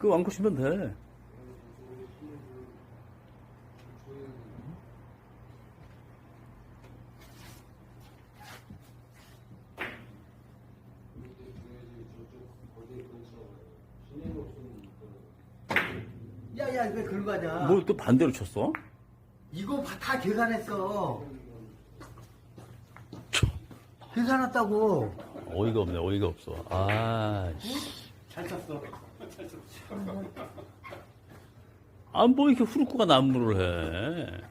그 왕코 치면 돼. 야야 왜 긁어 가냐? 뭘 또 반대로 쳤어? 이거 봐, 다 계산했어. 계산했다고. 어이가 없네, 어이가 없어. 아, 씨. 잘 쳤어. 아, 뭐 이렇게 후루꾸가 난무를 해.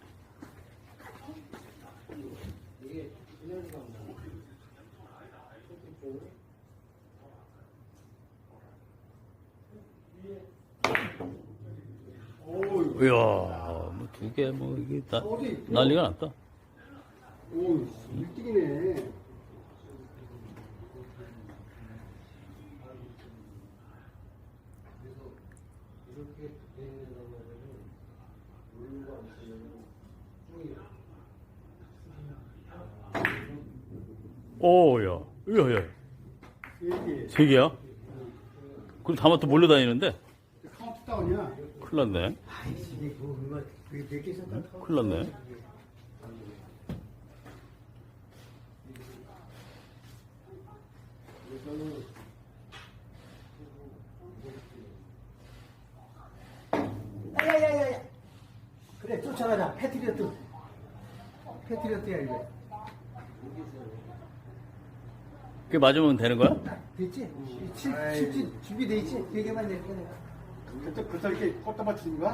이야, 뭐 두 개, 뭐, 이게 다? 난리가 났다. 오, 1등이네. 오, 야, 야, 야, 세 개야? 그럼 다만 또 몰려다니는데? 카운트다운이야. 큰일 났네. 아이씨, 얼마, 몇개 쳤다. 큰일 났네야. 그래, 쫓아가자. 패트리어트. 패트리어트야, 이거. 그게 맞으면 되는 거야? 됐지? 칠, 칠, 준비돼 있지? 네 개만 낼 거야. 그때 그때 이렇게 꽂다 맞추는 거야?